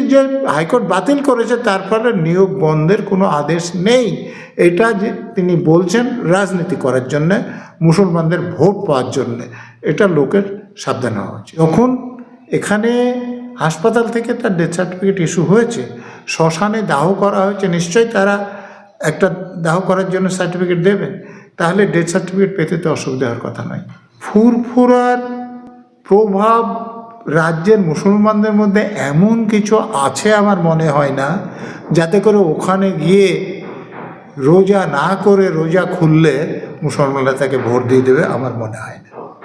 যে হাইকোর্ট বাতিল করেছে, তার ফলে নিয়োগ বন্ধের কোনো আদেশ নেই। এটা যে তিনি বলছেন রাজনীতি করার জন্যে, মুসলমানদের ভোট পাওয়ার জন্যে। এটা লোকের সাবধান হওয়া উচিত। যখন এখানে হাসপাতাল থেকে তার ডেথ সার্টিফিকেট ইস্যু হয়েছে, শ্মশানে দাহ করা হয়েছে, নিশ্চয়ই তারা একটা দাহ করার জন্য সার্টিফিকেট দেবেন, তাহলে ডেথ সার্টিফিকেট পেতে তো অসুবিধা হওয়ার কথা নয়। ফুরফুরার প্রভাব রাজ্যের মুসলমানদের মধ্যে এমন কিছু আছে আমার মনে হয় না যাতে করে ওখানে গিয়ে রোজা না করে রোজা খুললে মুসলমানরা তাকে ভোট দিয়ে দেবে আমার মনে হয় না।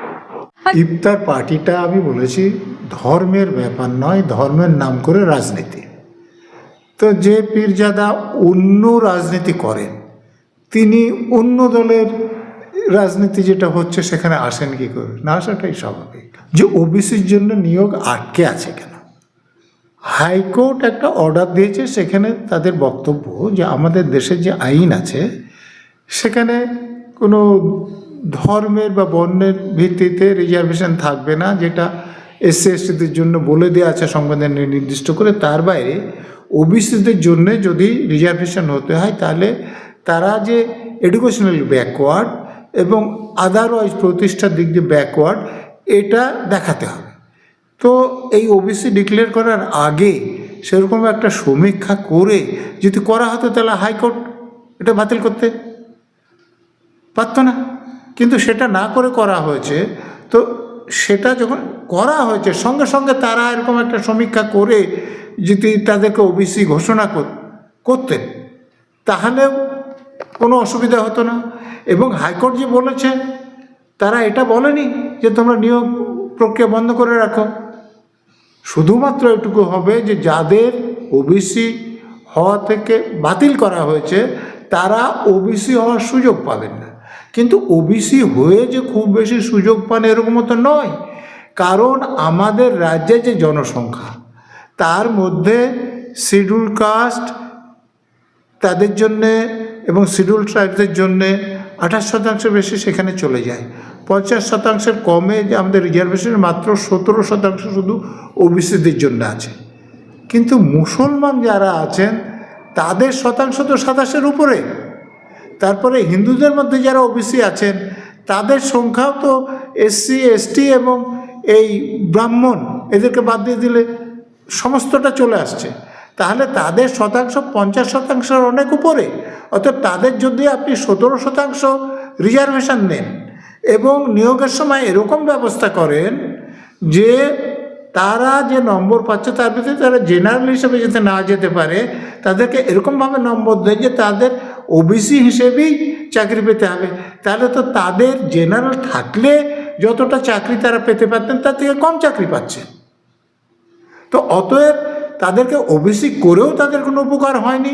ইফতার পার্টিটা আমি বলেছি ধর্মের ব্যাপার নয় ধর্মের নাম করে রাজনীতি। তো যে পীরজাদা অন্য রাজনীতি করেন তিনি অন্য দলের রাজনীতি যেটা হচ্ছে সেখানে আসেন কি করে? না আসাটাই স্বাভাবিক। যে ওবিসির জন্য নিয়োগ আটকে আছে কেন? হাইকোর্ট একটা অর্ডার দিয়েছে, সেখানে তাদের বক্তব্য যে আমাদের দেশের যে আইন আছে, সেখানে কোনো ধর্মের বা বর্ণের ভিত্তিতে রিজার্ভেশন থাকবে না, যেটা এসসি এসটিদের জন্য বলে দেওয়া আছে সংবিধানে নির্দিষ্ট করে। তার বাইরে ওবিসিদের জন্য যদি রিজার্ভেশন হতে হয়, তাহলে তারা যে এডুকেশনাল ব্যাকওয়ার্ড এবং আদারওয়াইজ প্রতিষ্ঠার দিক দিয়ে ব্যাকওয়ার্ড এটা দেখাতে হবে। তো এই ওবিসি ডিক্লেয়ার করার আগে সেরকম একটা সমীক্ষা করে যদি করা হতো তাহলে হাইকোর্ট এটা বাতিল করতে পারত না। কিন্তু সেটা না করে করা হয়েছে, তো সেটা যখন করা হয়েছে, সঙ্গে সঙ্গে তারা এরকম একটা সমীক্ষা করে যদি তাদেরকে ওবিসি ঘোষণা কর- করতেন তাহলে কোনো অসুবিধা হতো না। এবং হাইকোর্ট যে বলেছে, তারা এটা বলেনি। যে তোমরা নিয়োগ প্রক্রিয়া বন্ধ করে রাখো। শুধুমাত্র এটুকু হবে যে যাদের ওবিসি হওয়া থেকে বাতিল করা হয়েছে, তারা ওবিসি হওয়ার সুযোগ পাবেন না। কিন্তু ওবিসি হয়ে যে খুব বেশি সুযোগ পান এরকম তো নয়। কারণ আমাদের রাজ্যে যে জনসংখ্যা, তার মধ্যে শিডিউল কাস্ট তাদের জন্যে এবং শিডিউল ট্রাইবসদের জন্যে আঠাশ শতাংশ বেশি সেখানে চলে যায়। পঞ্চাশ শতাংশের কমে যে আমাদের রিজার্ভেশন মাত্র সতেরো শতাংশ শুধু ওবিসিদের জন্য আছে। কিন্তু মুসলমান যারা আছেন, তাদের শতাংশ তো সাতাশের উপরে। তারপরে হিন্দুদের মধ্যে যারা ওবিসি আছেন, তাদের সংখ্যাও তো এসসি এসটি এবং এই ব্রাহ্মণ, এদেরকে বাদ দিয়ে দিলে সমস্তটা চলে আসছে। তাহলে তাদের শতাংশ পঞ্চাশ শতাংশের অনেক উপরে। অর্থাৎ তাদের যদি আপনি সতেরো শতাংশ রিজার্ভেশন নেন এবং নিয়োগের সময় এরকম ব্যবস্থা করেন যে তারা যে নম্বর পাচ্ছে তার ভিতরে তারা জেনারেল হিসেবে যাতে না যেতে পারে, তাদেরকে এরকমভাবে নম্বর দেয় যে তাদের ওবিসি হিসেবেই চাকরি পেতে হবে। তাহলে তো তাদের জেনারেল থাকলে যতটা চাকরি তারা পেতে পারতেন তার থেকে কম চাকরি পাচ্ছেন তো অতএব তাদেরকে ওবিসি করেও তাদের কোনো উপকার হয়নি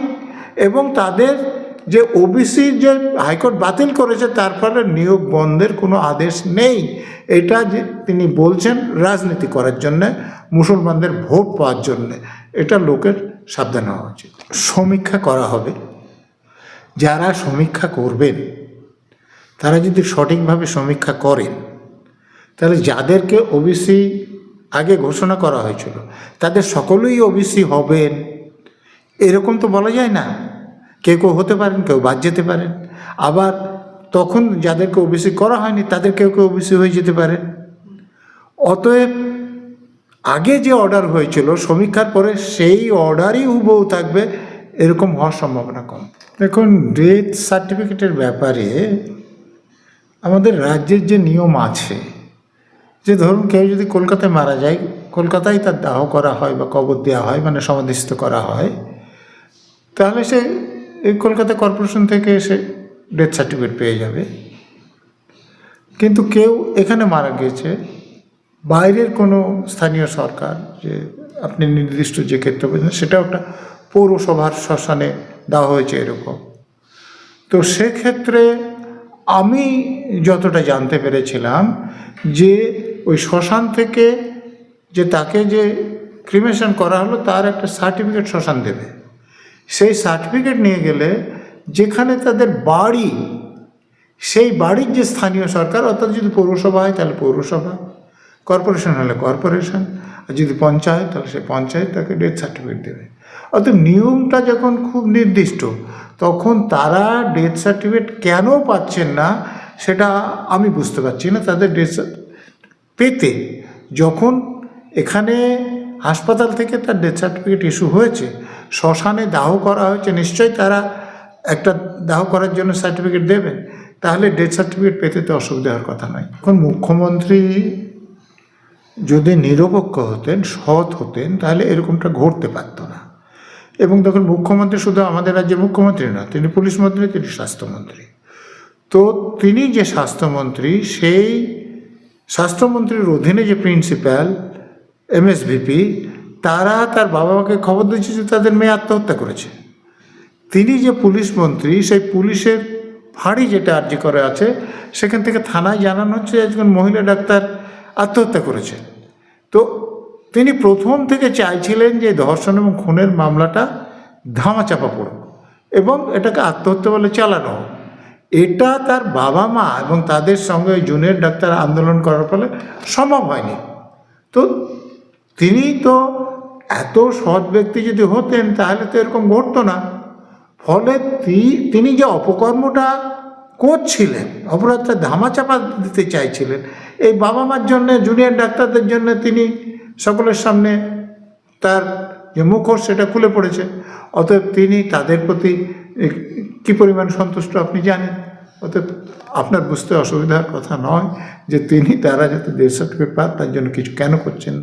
এবং তাদের যে ওবিসির যে হাইকোর্ট বাতিল করেছে, তার ফলে নিয়োগ বন্ধের কোনো আদেশ নেই। এটা যে তিনি বলছেন রাজনীতি করার জন্যে, মুসলমানদের ভোট পাওয়ার জন্যে। এটা লোকের সাবধান হওয়া উচিত। সমীক্ষা করা হবে। যারা সমীক্ষা করবেন, তারা যদি সঠিকভাবে সমীক্ষা করেন, তাহলে যাদেরকে ওবিসি আগে ঘোষণা করা হয়েছিল, তাদের সকলেই ওবিসি হবেন। এরকম তো বলা যায় না। কেউ কেউ হতে পারেন, কেউ বাদ যেতে পারেন। আবার তখন যাদেরকে ওবিসি করা হয়নি, তাদের কেউ কেউ ওবিসি হয়ে যেতে পারেন অতএব আগে যে অর্ডার হয়েছিল, সমীক্ষার পরে সেই অর্ডারই হুবহু থাকবে, এরকম হওয়ার সম্ভাবনা কম। দেখুন, ডেথ সার্টিফিকেটের ব্যাপারে আমাদের রাজ্যের যে নিয়ম আছে, যে ধরুন কেউ যদি কলকাতায় মারা যায়, কলকাতায় তার দাহ করা হয় বা কবর দেওয়া হয় মানে সমাধিস্থ করা হয়, তাহলে সে কলকাতা কর্পোরেশন থেকে এসে ডেথ সার্টিফিকেট পেয়ে যাবে। কিন্তু কেউ এখানে মারা গিয়েছে। বাইরের কোনো স্থানীয় সরকার যে আপনি নির্দিষ্ট যে ক্ষেত্রে বলছেন সেটাও একটা পৌরসভার শ্মশানে দেওয়া হয়েছে এরকম। তো সেক্ষেত্রে আমি যতটা জানতে পেরেছিলাম যে ওই শ্মশান থেকে যে তাকে যে ক্রিমেশন করা হলো, তার একটা সার্টিফিকেট শ্মশান দেবে। সেই সার্টিফিকেট নিয়ে গেলে যেখানে তাদের বাড়ি, সেই বাড়ির যে স্থানীয় সরকার, অর্থাৎ যদি পৌরসভা হয় তাহলে পৌরসভা কর্পোরেশন হলে কর্পোরেশন আর যদি পঞ্চায়েত তাহলে সে পঞ্চায়েত তাকে ডেথ সার্টিফিকেট দেবে। অর্থাৎ নিয়মটা যখন খুব নির্দিষ্ট, তখন তারা ডেথ সার্টিফিকেট কেন পাচ্ছেন না, সেটা আমি বুঝতে পারছি না। তাদের ডেথ পেতে, যখন এখানে হাসপাতাল থেকে তার ডেথ সার্টিফিকেট ইস্যু হয়েছে। শ্মশানে দাহ করা হয়েছে। নিশ্চয়ই তারা একটা দাহ করার জন্য সার্টিফিকেট দেবেন তাহলে ডেথ সার্টিফিকেট পেতে তো অসুবিধা হওয়ার কথা নয়। এখন মুখ্যমন্ত্রী যদি নিরপেক্ষ হতেন, সৎ হতেন, তাহলে এরকমটা ঘটতে পারতো না। এবং তখন মুখ্যমন্ত্রী শুধু আমাদের রাজ্যে মুখ্যমন্ত্রী না, তিনি পুলিশ মন্ত্রী, তিনি স্বাস্থ্যমন্ত্রী। তো তিনি যে স্বাস্থ্যমন্ত্রী, সেই স্বাস্থ্যমন্ত্রীর অধীনে যে প্রিন্সিপাল এমএসভিপি তারা তার বাবা মাকে খবর দিয়েছে যে তাদের মেয়ে আত্মহত্যা করেছে। তিনি যে পুলিশ মন্ত্রী, সেই পুলিশের ফাঁড়ি যেটা আর্জি করে আছে, সেখান থেকে থানায় জানানো হচ্ছে একজন মহিলা ডাক্তার আত্মহত্যা করেছে। তো তিনি প্রথম থেকে চাইছিলেন যে ধর্ষণ এবং খুনের মামলাটা ধামাচাপা পড়ুক এবং এটাকে আত্মহত্যা বলে চালানো হোক। এটা তার বাবা মা এবং তাদের সঙ্গে জুনিয়র ডাক্তার আন্দোলন করার ফলে সম্ভব হয়নি। তো তিনি তো এত সৎ ব্যক্তি যদি হতেন, তাহলে তো এরকম ঘটতো না। ফলে তিনি যে অপকর্মটা করছিলেন, অপরাধটা ধামাচাপা দিতে চাইছিলেন, এই বাবা মার জন্যে, জুনিয়র ডাক্তারদের জন্য তিনি সকলের সামনে তার যে মুখোশ সেটা খুলে পড়েছে। অতএব তিনি তাদের প্রতি কি পরিমাণ সন্তুষ্ট আপনি জানেন? অতএব আপনার বুঝতে অসুবিধার কথা নয় যে তিনি তারা যাতে সার্টিফিকেট পান তার জন্য কিছু কেন করছেন।